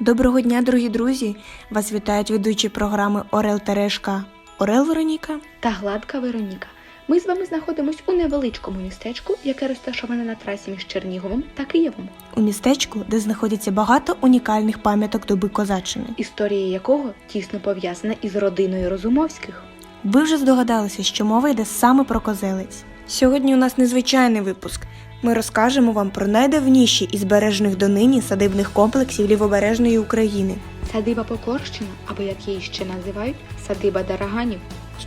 Доброго дня, дорогі друзі! Вас вітають ведучі програми Орел Терешка Орел Вероніка. та Гладка Вероніка. Ми з вами знаходимось у невеличкому містечку, яке розташоване на трасі між Черніговом та Києвом, у містечку, де знаходиться багато унікальних пам'яток доби козаччини. історія якого тісно пов'язана із родиною Розумовських. Ви вже здогадалися, що мова йде саме про козелець. Сьогодні у нас незвичайний випуск. Ми розкажемо вам про найдавніші із збережених донині садибних комплексів лівобережної України. Садиба Покорщина, або як її ще називають, садиба Дараганів.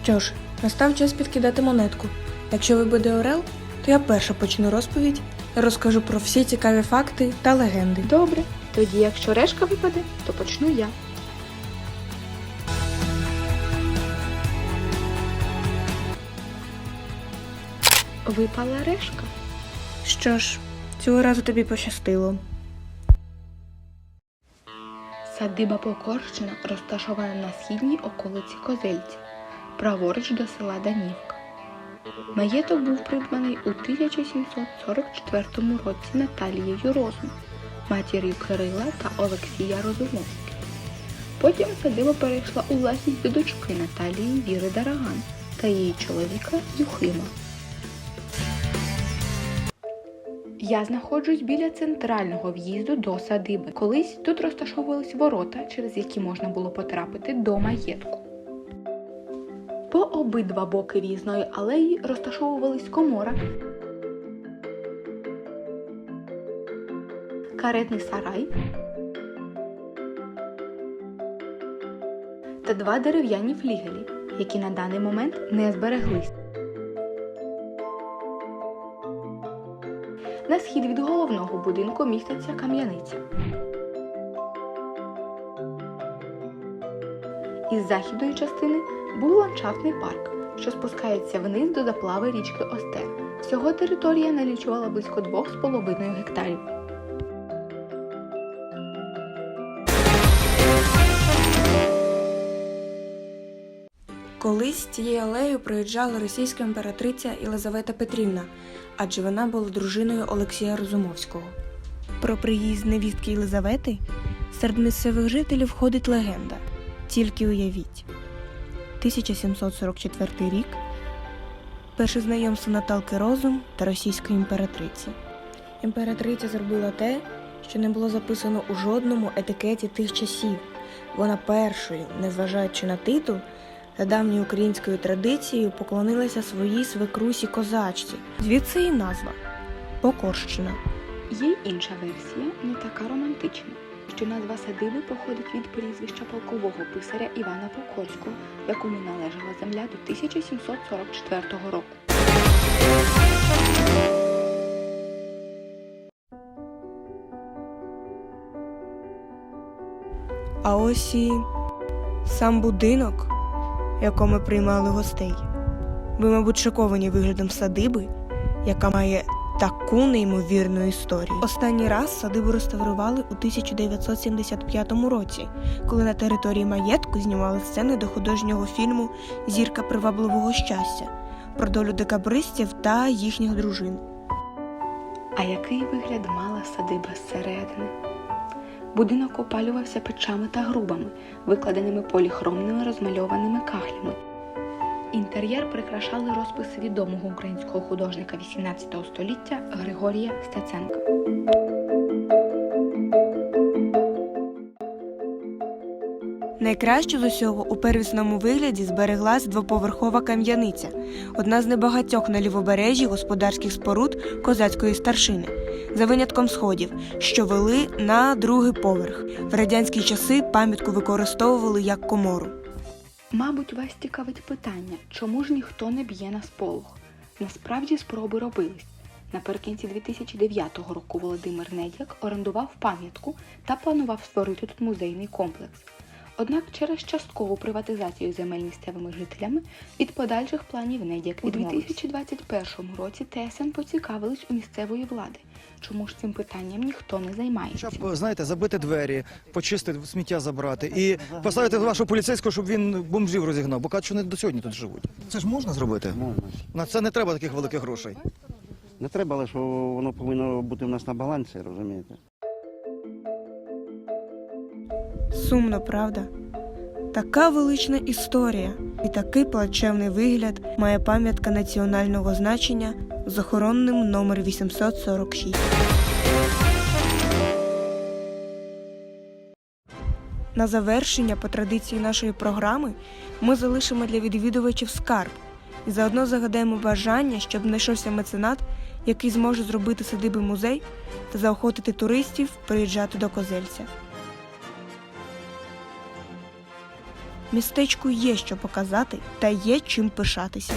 Що ж, настав час підкидати монетку. Якщо ви буде Орел, то я перша почну розповідь і розкажу про всі цікаві факти та легенди. Добре, тоді якщо решка випаде, то почну я. Випала решка. Що ж, цього разу тобі пощастило. Садиба Покорщина розташована на східній околиці Козельця, праворуч до села Данівка. Маєток був придбаний у 1744 році Наталією Розум, матір'ю Кирила та Олексія Розумовських. Потім садиба перейшла у власність до дочки Наталії Віри Дараган та її чоловіка Юхима. Я знаходжусь біля центрального в'їзду до садиби. Колись тут розташовувались ворота, через які можна було потрапити до маєтку. По обидва боки в'їзної алеї розташовувались комора, каретний сарай та два дерев'яні флігелі, які на даний момент не збереглись. На схід від головного будинку міститься кам'яниця. Із західної частини був ландшафтний парк, що спускається вниз до заплави річки Остер. Всього територія налічувала близько 2,5 гектарів. Колись цією алеєю проїжджала російська імператриця Єлизавета Петрівна, адже вона була дружиною Олексія Розумовського. Про приїзд невістки Єлизавети серед місцевих жителів ходить легенда. Тільки уявіть. 1744 рік. Перше знайомство Наталки Розум та російської імператриці. Імператриця зробила те, що не було записано у жодному етикеті тих часів. Вона першою, незважаючи на титул, за давньою українською традицією поклонилася своїй свекрусі козачці. Звідси і назва Покорщина. Є інша версія, не така романтична, що назва садиби походить від прізвища полкового писаря Івана Покорського, якому належала земля до 1744 року. А ось і сам будинок, в якому приймали гостей. Ви, мабуть, шоковані виглядом садиби, яка має таку неймовірну історію. Останній раз садибу реставрували у 1975 році, коли на території маєтку знімали сцени до художнього фільму Зірка привабливого щастя про долю декабристів та їхніх дружин. А який вигляд мала садиба зсередини? Будинок опалювався печами та грубами, викладеними поліхромними розмальованими кахлями. Інтер'єр прикрашали розписи відомого українського художника XVIII століття Григорія Стеценка. Найкраще з усього у первісному вигляді збереглась двоповерхова кам'яниця, одна з небагатьох на лівобережжі господарських споруд козацької старшини, за винятком сходів, що вели на другий поверх. В радянські часи пам'ятку використовували як комору. Мабуть, вас цікавить питання, чому ж ніхто не б'є на сполох? Насправді спроби робились. Наприкінці 2009 року Володимир Недяк орендував пам'ятку та планував створити тут музейний комплекс. Однак через часткову приватизацію земель місцевими жителями від подальших планів Недяк у 2021 році ТСН поцікавились у місцевої влади. Чому ж цим питанням ніхто не займається? Щоб, знаєте, забити двері, почистити, сміття забрати і поставити вашого поліцейського, щоб він бомжів розігнав, бо кажуть, що вони до сьогодні тут живуть. Це ж можна зробити? Можна. На це не треба таких великих грошей. Не треба, але що воно повинно бути в нас на балансі, розумієте? Сумно, правда? Така велична історія і такий плачевний вигляд має пам'ятка національного значення з охоронним номер 846. На завершення по традиції нашої програми ми залишимо для відвідувачів скарб і заодно загадаємо бажання, щоб знайшовся меценат, який зможе зробити садиби музей та заохотити туристів приїжджати до Козельця. Містечку є що показати та є чим пишатися.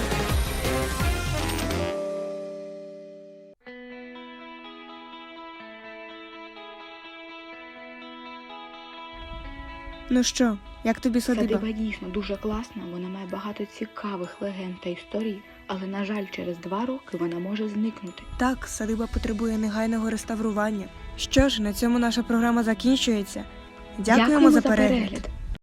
Ну що, як тобі садиба? Садиба дійсно дуже класна, вона має багато цікавих легенд та історій, але, на жаль, через два роки вона може зникнути. Так, садиба потребує негайного реставрування. Що ж, на цьому наша програма закінчується. Дякуємо, за перегляд.